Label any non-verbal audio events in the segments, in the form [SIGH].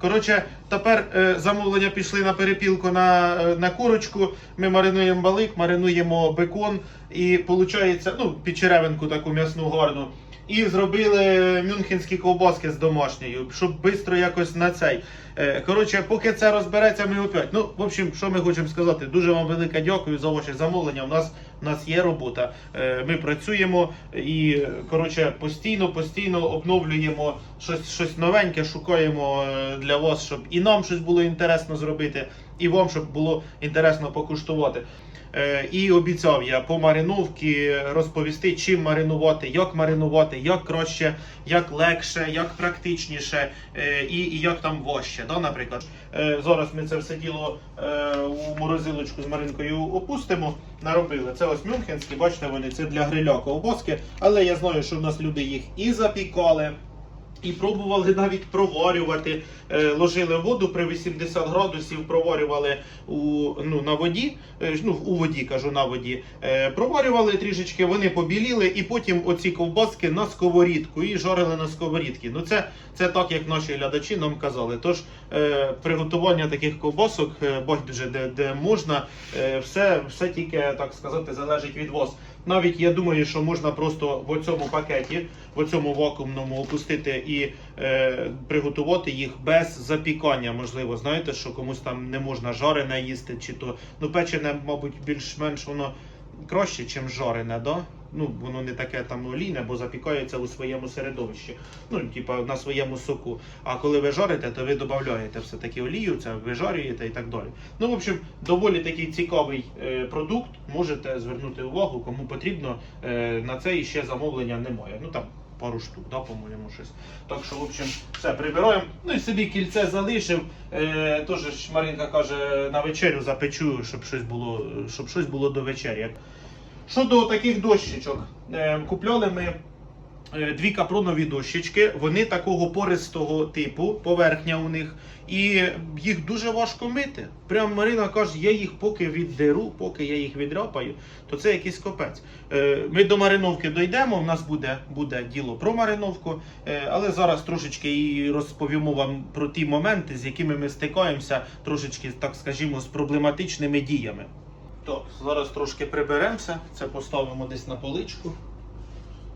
Коротше, тепер е, замовлення пішли на перепілку на, е, на курочку. Ми маринуємо балик, маринуємо бекон і виходить, ну, під черевинку таку м'ясну гарну. І зробили мюнхенські ковбаски з домашньою, щоб швидко якось на цей. Е, Коротше, поки це розбереться, ми опять. Ну, в общем, що ми хочемо сказати? Дуже вам велике дякую за ваші замовлення. У нас, у нас є робота. Е, Ми працюємо і коротше, постійно, постійно обновлюємо щось, щось новеньке, шукаємо е, для вас, щоб і нам щось було інтересно зробити, і вам, щоб було інтересно покуштувати. Е, І обіцяв я по мариновці розповісти, чим маринувати, як маринувати, як краще, як легше, як практичніше е, і, і як там важче. Да, наприклад, Е, зараз ми це все діло у морозилочку з маринкою опустимо. Наробили. Це ось мюнхенські, бачите, вони це для гриля ковбаски, але я знаю, що в нас люди їх і запікали. І пробували навіть проварювати, Е, ложили воду при 80 градусів, проварювали у, ну, на воді, е, ну, у воді, кажу, на воді. Е, Проварювали трішечки, вони побіліли, і потім оці ковбаски на сковорідку і жарили на сковорідці. Ну це, це так, як наші глядачі нам казали. Тож приготування таких ковбасок, байдуже, де, де можна, все, все тільки, так сказати, залежить від вас. Навіть я думаю, що можна просто в цьому пакеті, в цьому вакуумному опустити і е, приготувати їх без запікання. Можливо, знаєте, що комусь там не можна жарене їсти, чи то ну печене, мабуть, більш-менш воно краще, ніж жарене, да? Ну, воно не таке там олійне, бо запікається у своєму середовищі, ну, типа на своєму соку. А коли ви жарите, то ви додаєте все-таки олію, це вижарюєте і так далі. Ну, в общем, доволі такий цікавий е, продукт. Можете звернути увагу, кому потрібно. Е, на це і ще замовлення немає. Ну там пару штук, да, по-моєму, щось. Так що, в общем, все прибираємо. Ну і собі кільце залишив. Е, Тож Маринка каже, на вечерю запечу, щоб щось було, щоб щось було до вечері. Щодо таких дощечок, е, купляли ми е, дві капронові дощечки. Вони такого пористого типу, поверхня у них, і їх дуже важко мити. Прям Марина каже, я їх поки віддеру, поки я їх відряпаю, то це якийсь копець. Е, Ми до мариновки дійдемо. У нас буде, буде діло про мариновку, але зараз трошечки і розповімо вам про ті моменти, з якими ми стикаємося, трошечки, так скажімо, з проблематичними діями. Так, зараз трошки приберемося, це поставимо десь на поличку.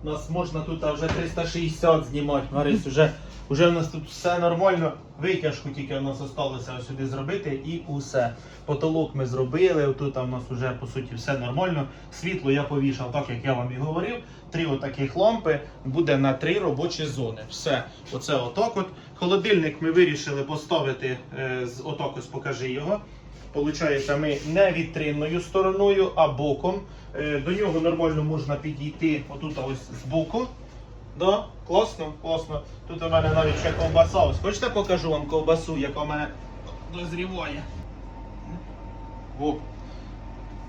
У нас можна тут вже 360 знімати, Марис, вже, вже в нас тут все нормально. Витяжку тільки у нас залишилося сюди зробити і усе. Потолок ми зробили, тут у нас вже по суті все нормально. Світло я повішав, так як я вам і говорив. Три отаких лампи буде на три робочі зони. Все, оце отак от. Холодильник ми вирішили поставити е, отак ось покажи його. Получається, ми не вітринною стороною, а боком. Е, До нього нормально можна підійти отут ось з боку. Да? Класно, класно. Тут у мене навіть ще ковбаса. Ось хочете покажу вам ковбасу, яка в мене дозріває.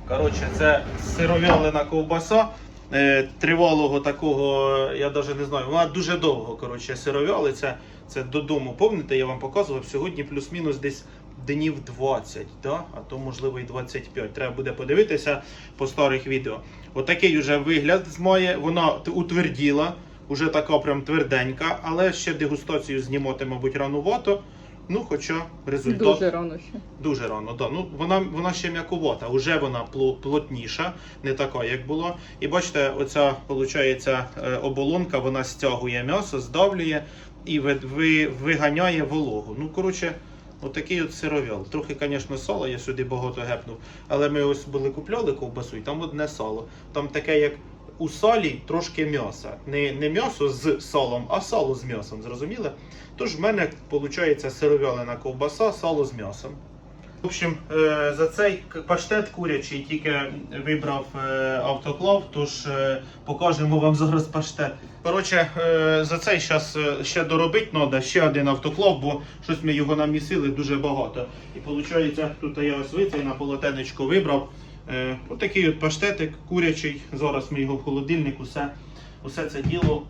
Коротше, це сировялина ковбаса. Е, тривалого такого, я навіть не знаю, вона дуже довго коротше, сировялиться. Це додому. Пам'ятаєте, я вам показував сьогодні плюс-мінус десь днів 20, да? а то можливо і 25. Треба буде подивитися по старих відео. Отакий уже вигляд має, вона утверділа, уже така прям тверденька, але ще дегустацію знімати, мабуть, ранувато. Ну, хоча результат Дуже рано ще. Дуже рано, да. Ну вона, вона ще м'якувата, вже вона плотніша, не така, як була. І бачите, оця виходить, оболонка, вона стягує м'ясо, здавлює і ви, ви, виганяє вологу. Ну, коротше, отакий от сировял. Трохи, звісно, сало, я сюди багато гепнув. Але ми ось були купляли ковбасу, і там одне сало. Там таке, як у салі, трошки м'яса. Не, не м'ясо з салом, а сало з м'ясом, зрозуміли? Тож в мене виходить сировялина ковбаса, сало з м'ясом. В общем, е, за цей паштет курячий тільки вибрав е, автоклав, тож е, покажемо вам зараз паштет. Коротше, за цей зараз ще доробити треба, ще один автоклав, бо щось ми його намісили дуже багато. І виходить, тут я ось вицей на полотенечко вибрав. Отакий от паштетик курячий. Зараз ми його в холодильник, усе, усе це діло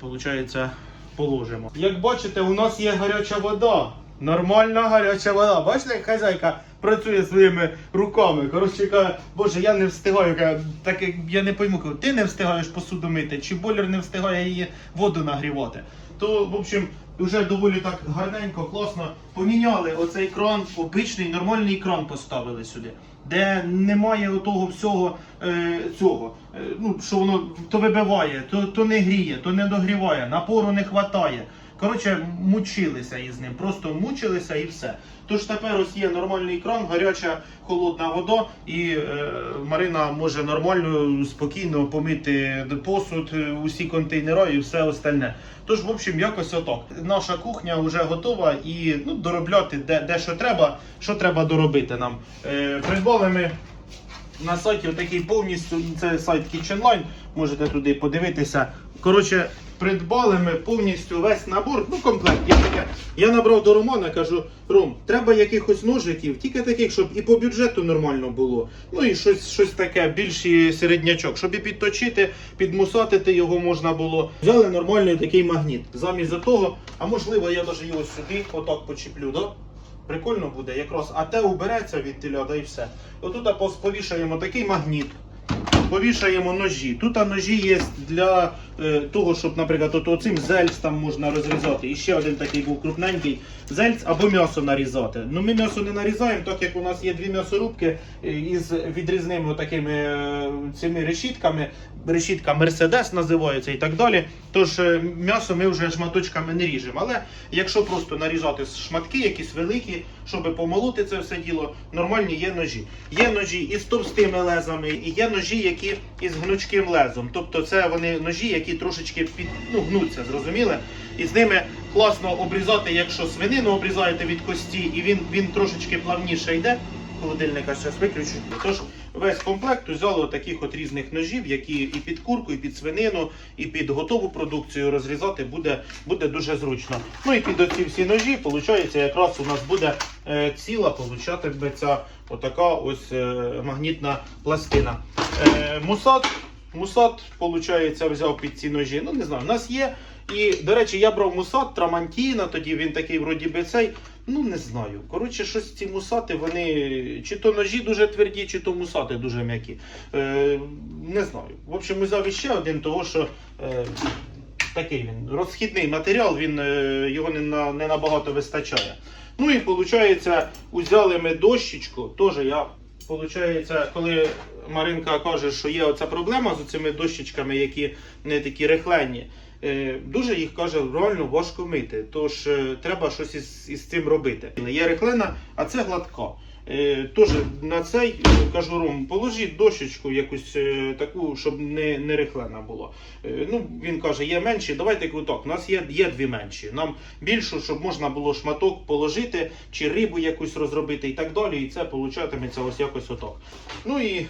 получається, положимо. Як бачите, у нас є гаряча вода. Нормальна гаряча вода. Бачите, як хазяйка працює своїми руками. Коротше, каже, боже, я не встигаю. Каже, так я не пойму, кажу, ти не встигаєш посуду мити, чи бойлер не встигає її воду нагрівати. То, в общем, вже доволі так гарненько, класно поміняли оцей кран, обичний нормальний кран поставили сюди, де немає отого всього е, цього. Е, ну, що воно то вибиває, то, то не гріє, то не догріває, напору не вистачає. Коротше, мучилися із ним, просто мучилися і все. Тож тепер ось є нормальний кран, гаряча холодна вода, і е, Марина може нормально, спокійно помити посуд, е, усі контейнери і все остальне. Тож, в общем, якось отак. Наша кухня вже готова і ну, доробляти де, де що треба, що треба доробити нам. Е, придбали ми на сайті отакий повністю, це сайт KitchenLine, можете туди подивитися. Коротше, придбали ми повністю весь набор, ну комплект. Я, таке, я набрав до Романа, кажу, Ром, треба якихось ножиків, тільки таких, щоб і по бюджету нормально було. Ну і щось, щось таке, більший середнячок, щоб і підточити, підмусатити його можна було. Взяли нормальний такий магніт. Замість того, а можливо, я навіть його сюди отак почіплю, да? Прикольно буде, якраз а те убереться від теля, да і все. Отут повішаємо такий магніт, повішаємо ножі. Тут ножі є для того, щоб, наприклад, от оцим зельц там можна розрізати. І ще один такий був крупненький зельц або м'ясо нарізати. Ну ми м'ясо не нарізаємо, так як у нас є дві м'ясорубки е, із відрізними такими е, цими решітками. Решітка Мерседес називається і так далі. Тож е, м'ясо ми вже шматочками не ріжемо. Але якщо просто нарізати шматки, якісь великі, щоб помолоти це все діло, нормальні є ножі. Є ножі із товстими лезами, і є ножі, які із гнучким лезом. Тобто це вони ножі, які трошечки під, ну, гнуться, зрозуміли? І з ними класно обрізати, якщо свинину обрізаєте від кості, і він, він трошечки плавніше йде. Холодильника зараз виключу. Тож весь комплект взяли таких от різних ножів, які і під курку, і під свинину, і під готову продукцію розрізати буде, буде дуже зручно. Ну і під оці всі ножі, виходить, якраз у нас буде е, ціла, получати ця отака ось е, магнітна пластина. Е, мусат, мусат, виходить, взяв під ці ножі. Ну не знаю, у нас є. І, до речі, я брав мусат Трамантіна, тоді він такий вроді би цей. Ну не знаю. Коротше, щось ці мусати, вони чи то ножі дуже тверді, чи то мусати дуже м'які. Е, не знаю. В общем, взяв іще один, того що е, такий він розхідний матеріал, він е, його не, на, не набагато вистачає. Ну і виходить, узяли ми дощечку, теж я. Получається, коли Маринка каже, що є оця проблема з цими дощечками, які не такі рихлені, е, дуже їх каже, реально важко мити. Тож е, треба щось із, із цим робити. Є рихлена, а це гладка. Е, Тож на цей е, кажу Ром, положіть дощечку якусь е, таку, щоб не, не рихлена була. Ну, він каже, є менші, давайте квиток. У нас є, є дві менші. Нам більшу, щоб можна було шматок положити, чи рибу якусь розробити і так далі. І це получатиметься ось якось отак. Ну і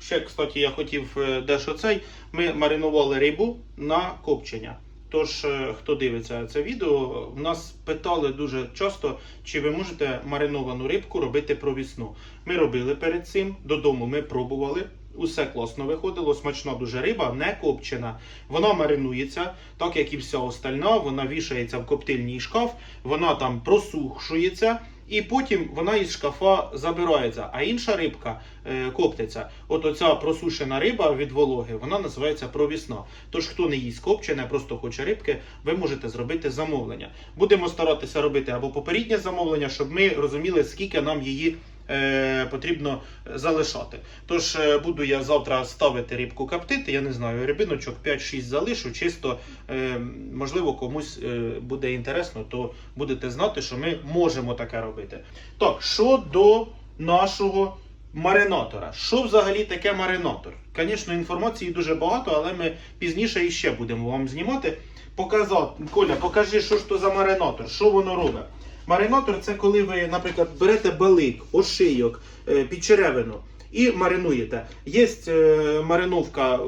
ще, кстати, я хотів дещо цей. Ми маринували рибу на копчення. Тож, е, хто дивиться це відео, в нас питали дуже часто, чи ви можете мариновану рибку робити провісну. Ми робили перед цим, додому ми пробували. Усе класно виходило, смачна дуже риба, не копчена. Вона маринується, так як і вся остальна, вона вішається в коптильній шкаф, вона там просушується, і потім вона із шкафа забирається. А інша рибка е, коптиться. От оця просушена риба від вологи, вона називається провісна. Тож, хто не їсть копчене, просто хоче рибки, ви можете зробити замовлення. Будемо старатися робити або попереднє замовлення, щоб ми розуміли, скільки нам її е, потрібно залишати. Тож е, буду я завтра ставити рибку коптити. Я не знаю, рибиночок 5-6 залишу. Чисто е, можливо комусь буде інтересно, то будете знати, що ми можемо таке робити. Так, що до нашого. Маринатора. Що взагалі таке маринатор? Звісно, інформації дуже багато, але ми пізніше іще будемо вам знімати. Показати, Коля, покажи, що ж то за маринатор, що воно робить. Маринатор це коли ви, наприклад, берете балик, ошийок, е, підчеревину і маринуєте. Є е, мариновка,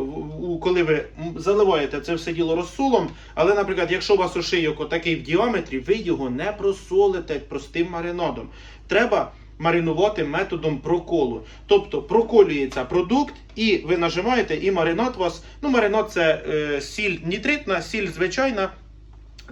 коли ви заливаєте це все діло розсолом, але, наприклад, якщо у вас ошийок отакий в діаметрі, ви його не просолите простим маринадом. Треба маринувати методом проколу. Тобто проколюється продукт, і ви нажимаєте, і маринад вас. Ну, маринад це е, сіль нітритна, сіль звичайна,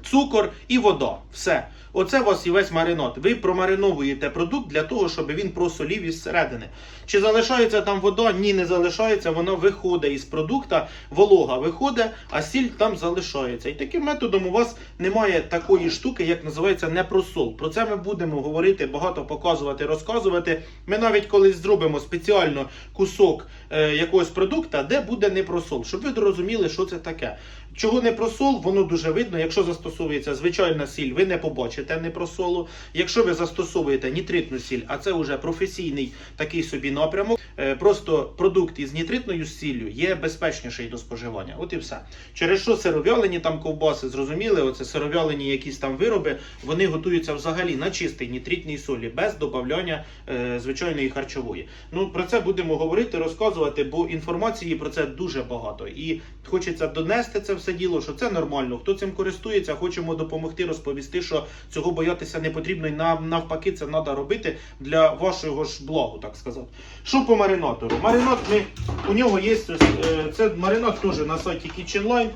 цукор і вода. Все. Оце у вас і весь маринад. Ви промариновуєте продукт для того, щоб він просолів із середини. Чи залишається там вода? Ні, не залишається. Вона виходить із продукта, волога виходить, а сіль там залишається. І таким методом у вас немає такої штуки, як називається непросол. Про це ми будемо говорити, багато показувати, розказувати. Ми навіть колись зробимо спеціально кусок е, якогось продукта, де буде непросол, щоб ви зрозуміли, що це таке. Чого не просол, воно дуже видно. Якщо застосовується звичайна сіль, ви не побачите непросолу. Якщо ви застосовуєте нітритну сіль, а це вже професійний такий собі напрямок, е, просто продукт із нітритною сіллю є безпечніший до споживання. От і все. Через що сировялені там ковбаси, зрозуміли, оце сировялені якісь там вироби, вони готуються взагалі на чистій нітритній солі, без додавання е, звичайної харчової. Ну про це будемо говорити, розказувати, бо інформації про це дуже багато. І хочеться донести це все діло, що це нормально. Хто цим користується, хочемо допомогти розповісти, що цього боятися не потрібно, і нам навпаки, це треба робити для вашого ж благу, так сказати. Що по маринатору? Маринад ми у нього є е, це маринад теж на сайті KitchenLine.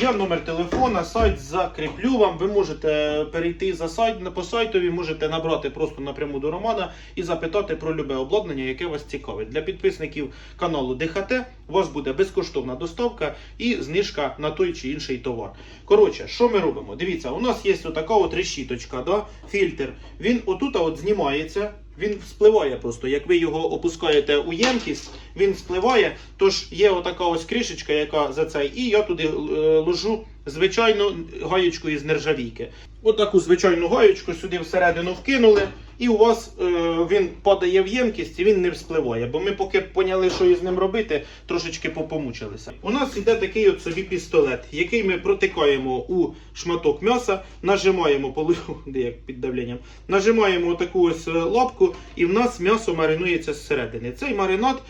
Є номер телефона, сайт закріплю вам. Ви можете перейти за сайт по сайтові, можете набрати просто напряму до Романа і запитати про любе обладнання, яке вас цікавить. Для підписників каналу ДХТ у вас буде безкоштовна доставка і знижка на той чи інший товар. Коротше, що ми робимо? Дивіться, у нас є отака от решіточка, да? фільтр. Він отут от знімається. Він спливає просто. Як ви його опускаєте у ємкість, він спливає. Тож є отака ось кришечка, яка за цей, і я туди е, ложу звичайну гаєчку із нержавійки. Отаку звичайну гаєчку сюди всередину вкинули, і у вас е, він падає в ємкість і він не вспливає. Бо ми поки поняли, що із ним робити, трошечки попомучилися. У нас іде такий от собі пістолет, який ми протикаємо у шматок м'яса, нажимаємо по лиху, [LAUGHS] де як під давленням, нажимаємо таку ось е, лапку, і в нас м'ясо маринується зсередини. Цей маринад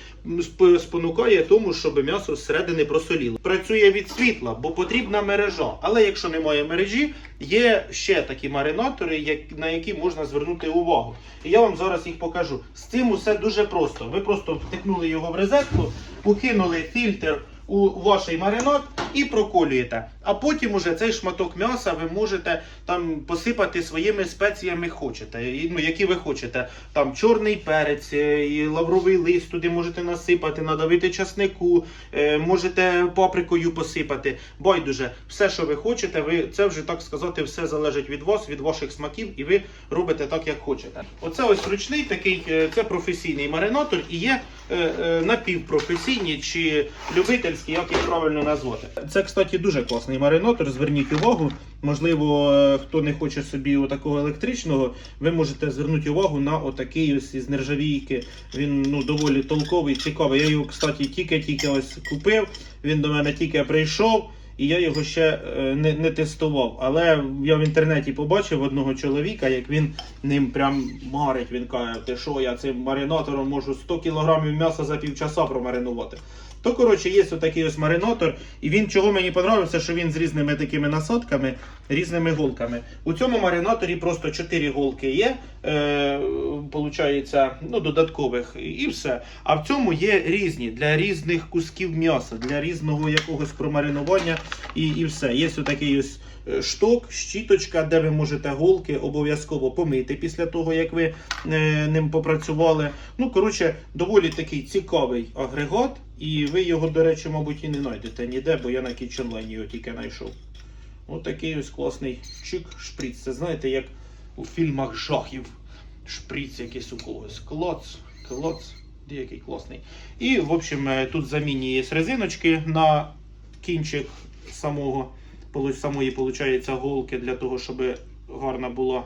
спонукає тому, щоб м'ясо зсередини просоліло. Працює від світла, бо потрібна мережа. Але якщо немає мережі, є ще такі маринатори, на які можна звернути увагу. І я вам зараз їх покажу. З цим усе дуже просто. Ви просто втикнули його в розетку, покинули фільтр у ваш маринад і проколюєте. А потім уже цей шматок м'яса ви можете там посипати своїми спеціями хочете, ну, які ви хочете. Там чорний перець, е, і лавровий лист туди можете насипати, надавити часнику, е, можете паприкою посипати. Байдуже, все, що ви хочете, ви це вже так сказати, все залежить від вас, від ваших смаків, і ви робите так, як хочете. Оце ось ручний такий, е, це професійний маринатор і є е, напівпрофесійні чи любительські, як їх правильно назвати. Це, кстати, дуже класний маринатор. Зверніть увагу. Можливо, е, хто не хоче собі такого електричного, ви можете звернути увагу на отакий ось із нержавійки. Він ну доволі толковий, цікавий. Я його, кстати, тільки-тільки ось купив. Він до мене тільки прийшов. І я його ще е, не, не тестував. Але я в інтернеті побачив одного чоловіка, як він ним прям марить. Він каже, ти що, я цим маринатором можу 100 кг м'яса за півчаса промаринувати. То, коротше, є отакий ось маринатор, і він чого мені подобається, що він з різними такими насадками, різними голками. У цьому маринаторі просто 4 голки є, е, ну, додаткових, і все. А в цьому є різні для різних кусків м'яса, для різного якогось промаринування і, і все. Є отакий ось е, шток, щіточка, де ви можете голки обов'язково помити після того, як ви е, ним попрацювали. Ну, коротше, доволі такий цікавий агрегат, і ви його, до речі, мабуть, і не знайдете ніде, бо я на KitchenLine його тільки знайшов. Ось такий ось класний чик шприц. Це знаєте, як у фільмах жахів. Шприц якийсь у когось. Клоц, клоц. Який класний. І, в общем, е, тут замінні є резиночки на кінчик самого, самої, получається, голки для того, щоб гарна була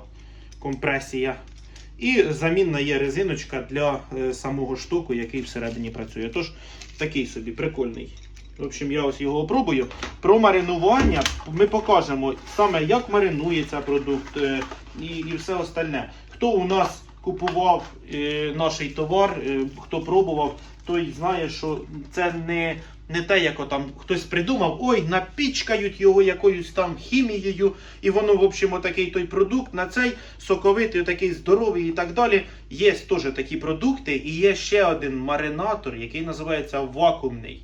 компресія. І замінна є резиночка для е, самого штоку, який всередині працює. Тож такий собі прикольний. В общем, я ось його опробую. Про маринування ми покажемо саме, як маринується продукт е, і, і все остальне. Хто у нас купував е, наш товар, е, хто пробував, той знає, що це не, не те, як там хтось придумав, ой, напічкають його якоюсь там хімією, і воно, в общем, такий той продукт на цей соковитий, такий здоровий і так далі. Є теж такі продукти, і є ще один маринатор, який називається вакуумний.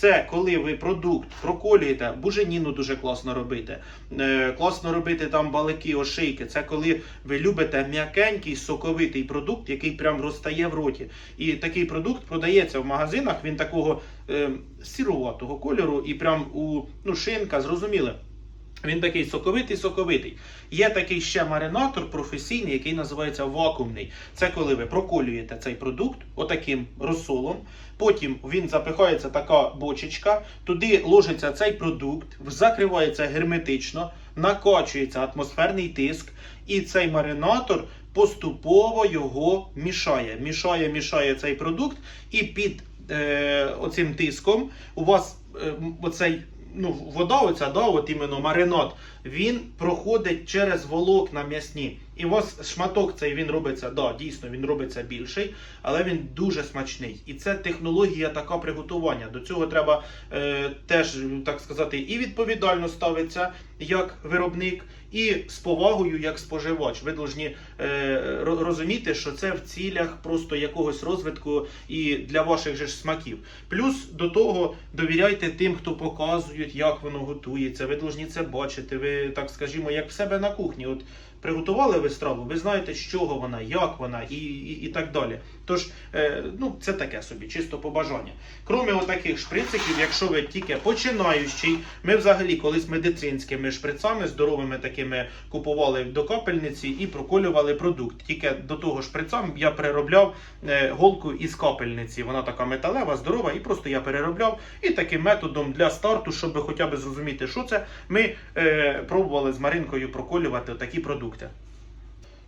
Це коли ви продукт проколюєте, буженіну дуже класно робити. Е, класно робити там балики, ошийки. Це коли ви любите м'якенький, соковитий продукт, який прям розтає в роті. І такий продукт продається в магазинах. Він такого е, сіруватого кольору, і прям у ну, шинка, зрозуміли. Він такий соковитий, соковитий. Є такий ще маринатор професійний, який називається вакуумний. Це коли ви проколюєте цей продукт отаким розсолом. Потім він запихається така бочечка, туди ложиться цей продукт, закривається герметично, накачується атмосферний тиск, і цей маринатор поступово його мішає. Мішає, мішає цей продукт, і під е, оцим тиском у вас е, оцей ну, вода, оця, да, от іменно маринад, він проходить через волокна м'ясні. І у вас шматок цей він робиться, да, дійсно він робиться більший, але він дуже смачний. І це технологія така приготування. До цього треба е, теж, так сказати, і відповідально ставитися як виробник, і з повагою як споживач. Ви повинні е, розуміти, що це в цілях просто якогось розвитку і для ваших же ж смаків. Плюс до того довіряйте тим, хто показують, як воно готується. Ви повинні це бачити. Ви так скажімо, як в себе на кухні. От приготували ви страву, ви знаєте, з чого вона, як вона і, і, і так далі. Тож, е, ну, це таке собі, чисто побажання. Кроме отаких шприциків, якщо ви тільки починаючий, ми взагалі колись медицинськими шприцами, здоровими такими купували до капельниці і проколювали продукт. Тільки до того шприцам я переробляв е, голку із капельниці. Вона така металева, здорова, і просто я переробляв. І таким методом для старту, щоб хоча б зрозуміти, що це, ми е, пробували з Маринкою проколювати такі продукти.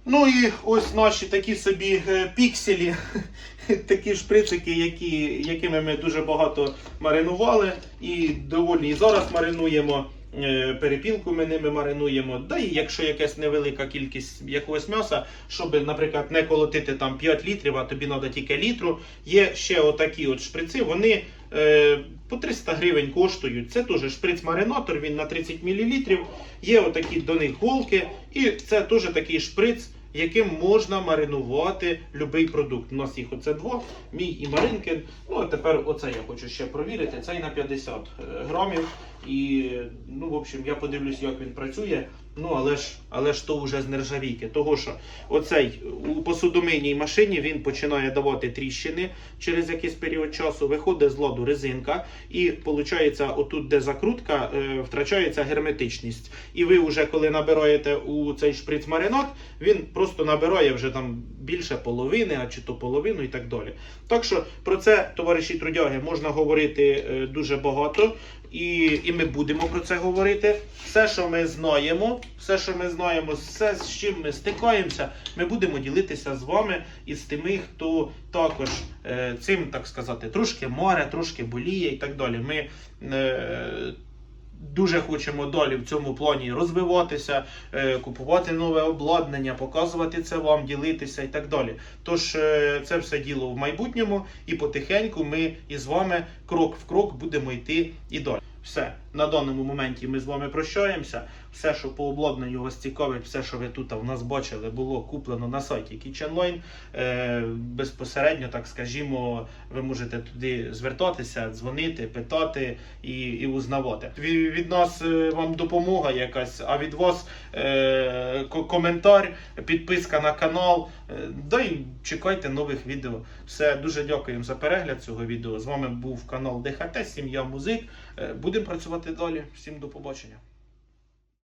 Ну і ось наші такі собі е, пікселі, [LAUGHS] такі шприцики, які, якими ми дуже багато маринували. І доволі і зараз маринуємо. е, Перепілку ми ними маринуємо. Да і якщо якась невелика кількість якогось м'яса, щоб, наприклад, не колотити там 5 літрів, а тобі треба тільки літру. Є ще отакі от шприци, вони е, по 300 гривень коштують. Це теж шприц-маринатор, він на 30 мл. Є отакі до них голки, і це теж такий шприц, яким можна маринувати будь-який продукт. У нас їх оце два, мій і Маринкин. Ну а тепер оце я хочу ще провірити. Цей на 50 грамів. І ну, в общем, я подивлюсь, як він працює. Ну, але ж, але ж то вже з нержавійки. Того що оцей у посудомийній машині він починає давати тріщини через якийсь період часу, виходить з ладу резинка, і виходить, отут, де закрутка, е, втрачається герметичність. І ви вже коли набираєте у цей шприц маринад, він просто набирає вже там більше половини, а чи то половину і так далі. Так що про це, товариші трудяги, можна говорити е, дуже багато. І, і ми будемо про це говорити. Все, що ми знаємо, все, що ми знаємо, все, з чим ми стикаємося, ми будемо ділитися з вами і з тими, хто також е, цим, так сказати, трошки море, трошки боліє і так далі. Ми е, дуже хочемо далі в цьому плані розвиватися, е, купувати нове обладнання, показувати це вам, ділитися і так далі. Тож е, це все діло в майбутньому, і потихеньку ми із вами крок в крок будемо йти і далі. Все, на даному моменті ми з вами прощаємося. Все, що по обладнанню вас цікавить, все, що ви тут в нас бачили, було куплено на сайті KitchenLine. Е, безпосередньо, так скажімо, ви можете туди звертатися, дзвонити, питати і, і узнавати. Від, від нас е, вам допомога якась, а від вас е, ко- коментар, підписка на канал. Е, да й чекайте нових відео. Все, дуже дякуємо за перегляд цього відео. З вами був канал ДХТ, Сім'я Музик. Е, Будемо працювати далі. Всім до побачення.